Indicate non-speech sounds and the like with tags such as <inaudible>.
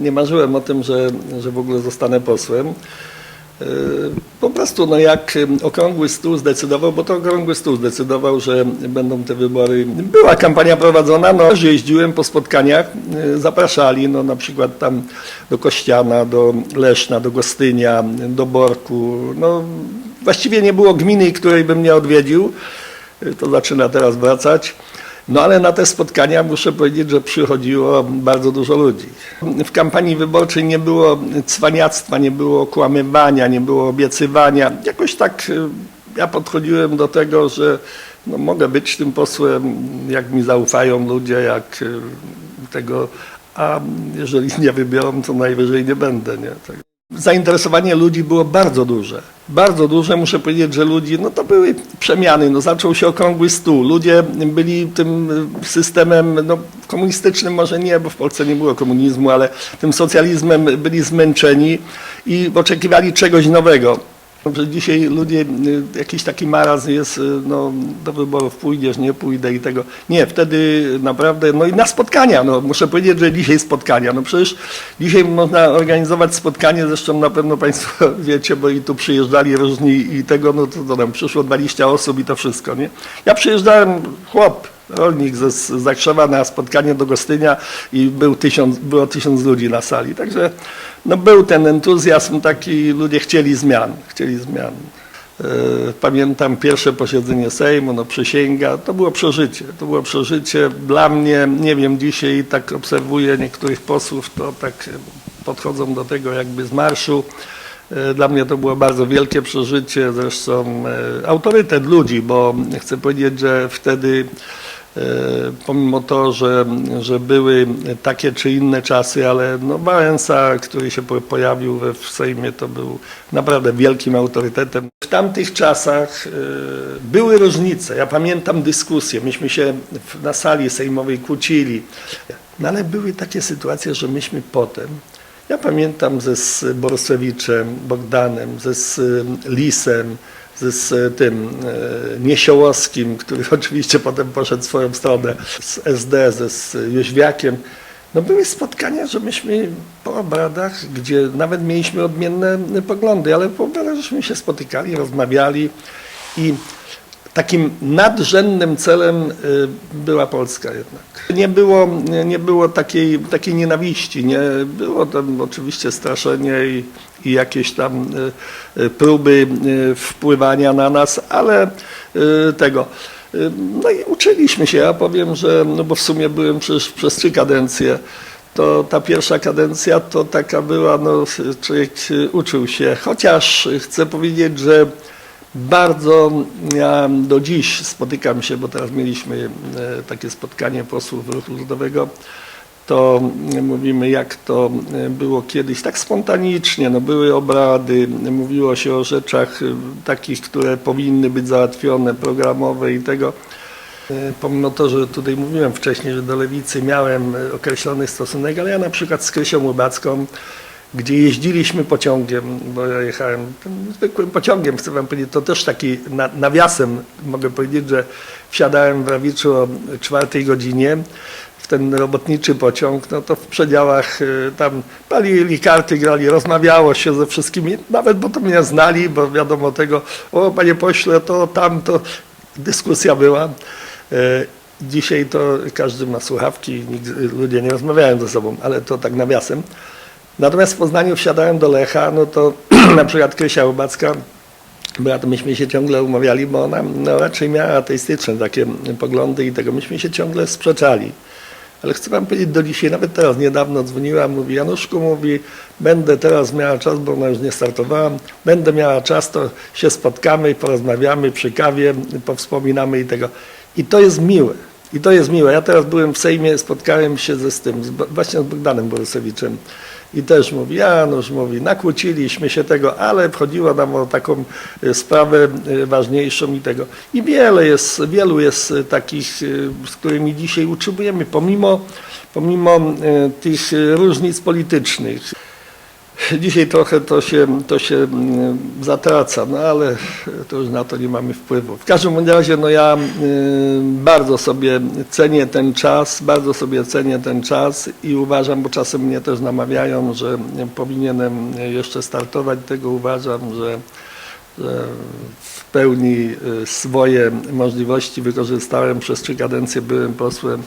Nie marzyłem o tym, że, że w ogóle zostanę posłem. Yy, Po prostu no jak okrągły stół zdecydował, bo to okrągły stół zdecydował, że będą te wybory. Była kampania prowadzona, no że jeździłem po spotkaniach, yy, zapraszali no na przykład tam do Kościana, do Leszna, do Gostynia, do Borku. No właściwie nie było gminy, której bym nie odwiedził. To zaczyna teraz wracać. No ale na te spotkania muszę powiedzieć, że przychodziło bardzo dużo ludzi. W kampanii wyborczej nie było cwaniactwa, nie było kłamywania, nie było obiecywania. Jakoś tak y, ja podchodziłem do tego, że no, mogę być tym posłem, jak mi zaufają ludzie, jak y, tego, a jeżeli nie wybiorą, to najwyżej nie będę. Nie? Tak. Zainteresowanie ludzi było bardzo duże. Bardzo duże, muszę powiedzieć, że ludzi, no to były przemiany, no zaczął się okrągły stół. Ludzie byli tym systemem, no komunistycznym może nie, bo w Polsce nie było komunizmu, ale tym socjalizmem byli zmęczeni i oczekiwali czegoś nowego. Że dzisiaj ludzie, y, jakiś taki marazm jest, y, no do wyborów pójdziesz, nie pójdę i tego. Nie, wtedy naprawdę, no i na spotkania, no muszę powiedzieć, że dzisiaj spotkania. No przecież dzisiaj można organizować spotkanie, zresztą na pewno Państwo <laughs> wiecie, bo i tu przyjeżdżali różni i tego, no to, to tam przyszło 20 osób i to wszystko, nie? Ja przyjeżdżałem, chłop, rolnik ze Zakrzewa na spotkanie do Gostynia i był tysiąc, było tysiąc ludzi na sali. Także no był ten entuzjazm taki, ludzie chcieli zmian, chcieli zmian. E, Pamiętam pierwsze posiedzenie Sejmu, no przysięga, to było przeżycie, to było przeżycie dla mnie, nie wiem, dzisiaj tak obserwuję niektórych posłów, to tak podchodzą do tego jakby z marszu. E, Dla mnie to było bardzo wielkie przeżycie, zresztą e, autorytet ludzi, bo chcę powiedzieć, że wtedy pomimo to, że, że były takie czy inne czasy, ale no Wałęsa, który się po- pojawił we, w Sejmie, to był naprawdę wielkim autorytetem. W tamtych czasach e, były różnice. Ja pamiętam dyskusje, myśmy się na sali sejmowej kłócili, no ale były takie sytuacje, że myśmy potem ja pamiętam ze z Borosewiczem, Bogdanem, ze z Lisem, ze z tym e, Niesiołowskim, który <laughs> oczywiście potem poszedł swoją stronę, z SD, ze z Jóźwiakiem. No były spotkania, że myśmy po obradach, gdzie nawet mieliśmy odmienne poglądy, ale po obradach żeśmy się spotykali, rozmawiali i takim nadrzędnym celem y, była Polska jednak. Nie było, nie było takiej, takiej nienawiści, nie było tam oczywiście straszenie i, i jakieś tam y, y, próby wpływania na nas, ale tego. No i uczyliśmy się, ja powiem, że, no bo w sumie byłem przecież przez trzy kadencje, to ta pierwsza kadencja to taka była, no człowiek uczył się, chociaż chcę powiedzieć, że bardzo ja do dziś spotykam się, bo teraz mieliśmy e, takie spotkanie posłów ruchu ludowego, to mówimy jak to e, było kiedyś, tak spontanicznie, no były obrady, mówiło się o rzeczach e, takich, które powinny być załatwione, programowe i tego. E, Pomimo to, że tutaj mówiłem wcześniej, że do lewicy miałem e, określony stosunek, ale ja na przykład z Krysią Łubacką, gdzie jeździliśmy pociągiem, bo ja jechałem zwykłym pociągiem, chcę wam powiedzieć, to też taki na, nawiasem mogę powiedzieć, że wsiadałem w Rawiczu o czwartej godzinie w ten robotniczy pociąg, no to w przedziałach y, tam palili karty, grali, rozmawiało się ze wszystkimi, nawet bo to mnie znali, bo wiadomo tego, o panie pośle, to tam, to dyskusja była. Y, Dzisiaj to każdy ma słuchawki, ludzie nie rozmawiają ze sobą, ale to tak nawiasem. Natomiast w Poznaniu wsiadałem do Lecha, no to <clears throat> na przykład Krysia Łubacka, była to myśmy się ciągle umawiali, bo ona no, raczej miała ateistyczne takie poglądy i tego myśmy się ciągle sprzeczali. Ale chcę wam powiedzieć, do dzisiaj, nawet teraz niedawno dzwoniła, mówi Januszku, mówi, będę teraz miała czas, bo ona już nie startowała, będę miała czas, to się spotkamy i porozmawiamy przy kawie, powspominamy i tego. I to jest miłe. I to jest miłe. Ja teraz byłem w Sejmie, spotkałem się ze z tym, z, właśnie z Bogdanem Borysewiczem i też mówi, Janusz mówi, nakłóciliśmy się tego, ale wchodziło nam o taką y, sprawę y, ważniejszą i tego. I wiele jest, wielu jest y, takich, z którymi dzisiaj utrzymujemy, pomimo, pomimo tych różnic politycznych. Dzisiaj trochę to się, to się mm, zatraca, no ale to już na to nie mamy wpływu. W każdym razie no ja y, bardzo sobie cenię ten czas, bardzo sobie cenię ten czas i uważam, bo czasem mnie też namawiają, że powinienem jeszcze startować, tego uważam, że, że w pełni y, swoje możliwości wykorzystałem, przez trzy kadencje byłem posłem.